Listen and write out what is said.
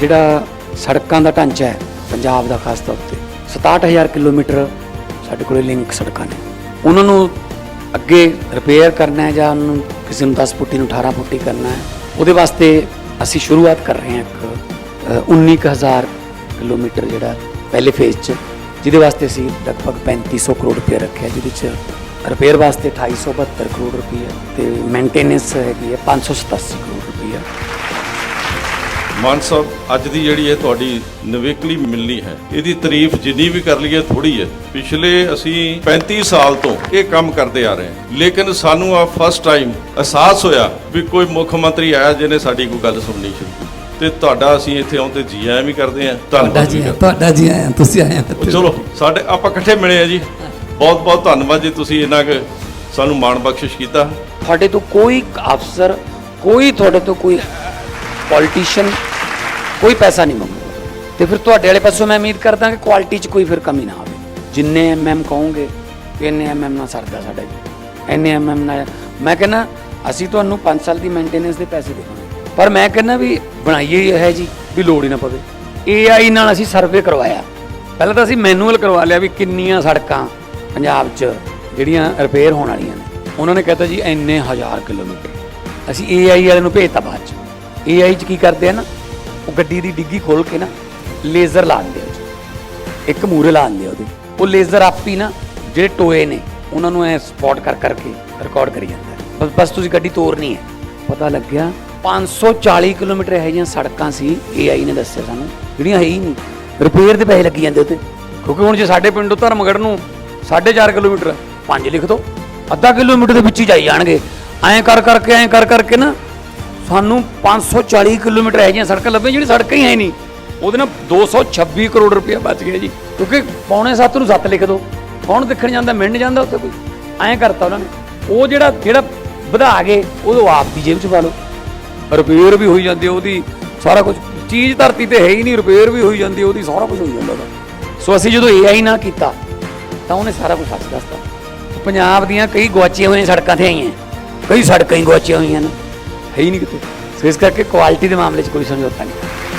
ਜਿਹੜਾ ਸੜਕਾਂ ਦਾ ਢਾਂਚਾ ਹੈ ਪੰਜਾਬ ਦਾ ਖਾਸ ਤੌਰ ਤੇ 67000 ਕਿਲੋਮੀਟਰ ਸਾਡੇ ਕੋਲੇ ਲਿੰਕ ਸੜਕਾਂ ਨੇ। ਉਹਨਾਂ ਨੂੰ ਅੱਗੇ ਰਿਪੇਅਰ ਕਰਨਾ ਹੈ ਜਾਂ ਉਹਨੂੰ ਕਿਸੇ ਨੂੰ 10 ਫੁੱਟੀ ਨੂੰ 18 ਫੁੱਟੀ ਕਰਨਾ ਹੈ ਉਹਦੇ ਵਾਸਤੇ ਅਸੀਂ ਸ਼ੁਰੂਆਤ ਕਰ ਰਹੇ ਹਾਂ ਇੱਕ ਅ, 19000 ਕਿਲੋਮੀਟਰ ਜਿਹੜਾ ਪਹਿਲੇ ਫੇਜ਼ 'ਚ ਜਿਹਦੇ ਵਾਸਤੇ ਅਸੀਂ ਲਗਭਗ 3500 ਕਰੋੜ ਰੁਪਏ ਰੱਖਿਆ ਜਿਹਦੇ 'ਚ ਰਿਪੇਅਰ ਵਾਸਤੇ 2872 ਕਰੋੜ ਰੁਪਏ ਤੇ ਮੇਨਟੇਨੈਂਸ ਹੈਗੀ ਹੈ 587 ਕਰੋੜ ਰੁਪਏ ਮਾਨ ਸਾਹਿਬ ਅੱਜ ਦੀ ਜਿਹੜੀ ਇਹ ਤੁਹਾਡੀ ਨਵੇਕਲੀ ਮਿਲਣੀ ਹੈ ਇਹਦੀ ਤਾਰੀਫ ਜਿੰਨੀ ਵੀ ਕਰ ਲਈਏ ਥੋੜੀ ਹੈ। ਪਿਛਲੇ ਅਸੀਂ 35 ਸਾਲ ਤੋਂ ਇਹ ਕੰਮ ਕਰਦੇ ਆ ਰਹੇ ਹਾਂ। ਲੇਕਿਨ ਸਾਨੂੰ ਆ ਫਸਟ ਟਾਈਮ ਅਹਿਸਾਸ ਹੋਇਆ ਵੀ ਕੋਈ ਮੁੱਖ ਮੰਤਰੀ ਆਇਆ ਜਿਹਨੇ ਸਾਡੀ ਕੋਈ ਗੱਲ ਸੁਣਨੀ ਸ਼ੁਰੂ ਕੀਤੀ ਤੇ ਤੁਹਾਡਾ ਅਸੀਂ ਇੱਥੇ ਆਉਂਦੇ ਜੀ ਆਇਆਂ ਵੀ ਕਰਦੇ ਹਾਂ ਤੁਹਾਡਾ ਜੀ ਤੁਹਾਡਾ ਜੀ ਆਇਆਂ ਤੁਸੀਂ ਆਏ ਹਾਂ। ਚਲੋ ਸਾਡੇ ਆਪਾਂ ਇਕੱਠੇ ਮਿਲੇ ਆ ਜੀ। ਬਹੁਤ ਬਹੁਤ ਧੰਨਵਾਦ ਜੀ ਤੁਸੀਂ ਇੰਨਾ ਕੁ ਸਾਨੂੰ ਮਾਣ ਬਖਸ਼ਿਸ਼ ਕੀਤਾ। ਤੁਹਾਡੇ ਤੋਂ ਕੋਈ ਅਫਸਰ ਕੋਈ ਤੁਹਾਡੇ ਤੋਂ ਕੋਈ ਪੋਲੀਟੀਸ਼ੀਅਨ ਕੋਈ ਪੈਸਾ ਨਹੀਂ ਮੰਗੂਗਾ ਤੇ ਫਿਰ ਤੁਹਾਡੇ ਵਾਲੇ ਪਾਸੋਂ ਮੈਂ ਉਮੀਦ ਕਰਦਾ ਕਿ ਕੁਆਲਿਟੀ 'ਚ ਕੋਈ ਫਿਰ ਕਮੀ ਨਾ ਆਵੇ। ਜਿੰਨੇ ਐਮਐਮ ਕਹੋਗੇ ਕਿ ਇੰਨੇ ਐਮਐਮ ਨਾਲ ਸਰਦਾ ਸਾਡਾ ਜੀ। ਇੰਨੇ ਐਮਐਮ ਨਾਲ ਮੈਂ ਕਹਿੰਦਾ, ਅਸੀਂ ਤੁਹਾਨੂੰ 5 ਸਾਲ ਦੀ ਮੇਨਟੇਨੈਂਸ ਦੇ ਪੈਸੇ ਦੇਵਾਂਗੇ ਪਰ ਮੈਂ ਕਹਿੰਦਾ ਵੀ ਬਣਾਈਏ ਇਹ ਹੈ ਜੀ, ਵੀ ਲੋੜ ਹੀ ਨਾ ਪਵੇ। ਏਆਈ ਨਾਲ ਅਸੀਂ ਸਰਵੇ ਕਰਵਾਇਆ। ਪਹਿਲਾਂ ਤਾਂ ਅਸੀਂ ਮੈਨੂਅਲ ਕਰਵਾ ਲਿਆ ਵੀ ਕਿੰਨੀਆਂ ਸੜਕਾਂ ਪੰਜਾਬ 'ਚ ਜਿਹੜੀਆਂ ਰਿਪੇਅਰ ਹੋਣ ਵਾਲੀਆਂ ਨੇ। ਉਹਨਾਂ ਨੇ ਕਹਤਾ ਜੀ, ਇੰਨੇ ਹਜ਼ਾਰ ਕਿਲੋਮੀਟਰ। ਅਸੀਂ ਏਆਈ ਵਾਲੇ ਨੂੰ ਭੇਜਤਾ ਬਾਅਦ 'ਚ। ਏਆਈ 'ਚ ਕੀ ਕਰਦੇ ਆ ਨਾ ਉਹ ਗੱਡੀ ਦੀ ਡਿੱਗੀ ਖੋਲ ਕੇ ਨਾ ਲੇਜ਼ਰ ਲਾ ਦਿੰਦੇ ਆ ਉਹ ਇੱਕ ਮੂਰੇ ਲਾ ਦਿੰਦੇ ਆ ਉਹਦੇ। ਉਹ ਲੇਜ਼ਰ ਆਪ ਹੀ ਨਾ ਜਿਹੜੇ ਟੋਏ ਨੇ, ਉਹਨਾਂ ਨੂੰ ਐ ਸਪੌਟ ਕਰ ਕਰਕੇ ਰਿਕਾਰਡ ਕਰੀ ਜਾਂਦਾ। ਹੈ। ਬਸ ਬਸ ਤੁਸੀਂ ਗੱਡੀ ਤੋਰਨੀ ਹੈ। ਪਤਾ ਲੱਗਿਆ 540 ਕਿਲੋਮੀਟਰ ਇਹੋ ਜਿਹੀਆਂ ਸੜਕਾਂ ਸੀ ਏਆਈ ਨੇ ਦੱਸਿਆ ਸਾਨੂੰ। ਜਿਹੜੀਆਂ ਹੈ ਹੀ ਨਹੀਂ। ਰਿਪੇਅਰ ਦੇ ਪੈਸੇ ਲੱਗੀ ਜਾਂਦੇ ਉੱਤੇ ਕਿਉਂਕਿ ਹੁਣ ਜੇ ਸਾਡੇ ਪਿੰਡੋਂ ਧਰਮਗੜ੍ਹ ਨੂੰ 4.5 ਕਿਲੋਮੀਟਰ 5 ਲਿਖ ਦੋ। ਅੱਧਾ ਕਿਲੋਮੀਟਰ ਦੇ ਵਿੱਚ ਹੀ ਜਾਈ ਜਾਣਗੇ। ਐਂ ਕਰ ਕਰਕੇ, ਐਂ ਕਰ ਕਰਕੇ ਨਾ ਸਾਨੂੰ 540 ਕਿਲੋਮੀਟਰ ਇਹੋ ਜਿਹੀਆਂ ਸੜਕਾਂ ਲੱਭੇ ਜਿਹੜੀ ਸੜਕਾਂ ਹੀ ਹੈ ਨਹੀਂ। ਉਹਦੇ ਨਾਲ 226 ਕਰੋੜ ਰੁਪਏ ਬਚ ਗਿਆ ਜੀ। ਕਿਉਂਕਿ ਪੌਣੇ 7 ਨੂੰ 7 ਲਿਖ ਦੋ ਕੌਣ ਦੇਖਣ ਜਾਂਦਾ, ਮਿੰਡ ਜਾਂਦਾ ਉੱਥੇ ਕੋਈ? ਐਂ ਕਰਤਾ ਉਹਨਾਂ ਨੇ। ਉਹ ਜਿਹੜਾ ਜਿਹੜਾ ਵਧਾ ਕੇ ਉਹ ਆਪ ਦੀ ਜੇਬ 'ਚ ਪਾ ਲਓ। ਰਿਪੇਅਰ ਵੀ ਹੋਈ ਜਾਂਦੀ ਉਹਦੀ, ਸਾਰਾ ਕੁਝ ਚੀਜ਼ ਧਰਤੀ ਤੇ ਹੈ ਹੀ ਨਹੀਂ, ਰਿਪੇਅਰ ਵੀ ਹੋਈ ਜਾਂਦੀ ਉਹਦੀ, ਸਾਰਾ ਕੁਝ ਹੋਈ ਜਾਂਦਾ ਸੋ ਅਸੀਂ ਜਦੋਂ ਏਆਈ ਨਾ ਕੀਤਾ, ਤਾਂ ਉਹਨੇ ਸਾਰਾ ਕੁਝ ਸੱਚ ਦੱਸਤਾ। ਪੰਜਾਬ ਦੀਆਂ ਕਈ ਗੁਆਚੀਆਂ ਹੋਈਆਂ ਸੜਕਾਂ ਤੇ ਆਈਆਂ। ਕਈ ਸੜਕਾਂ ਹੀ ਗੁਆਚੀਆਂ ਹੋਈਆਂ ਨੇ। ਹੈ ਹੀ ਨਹੀਂ ਕਿਤੇ। ਸੋ ਇਸ ਕਰਕੇ ਕੁਆਲਿਟੀ ਦੇ ਮਾਮਲੇ 'ਚ ਕੋਈ ਸਮਝੌਤਾ ਨਹੀਂ।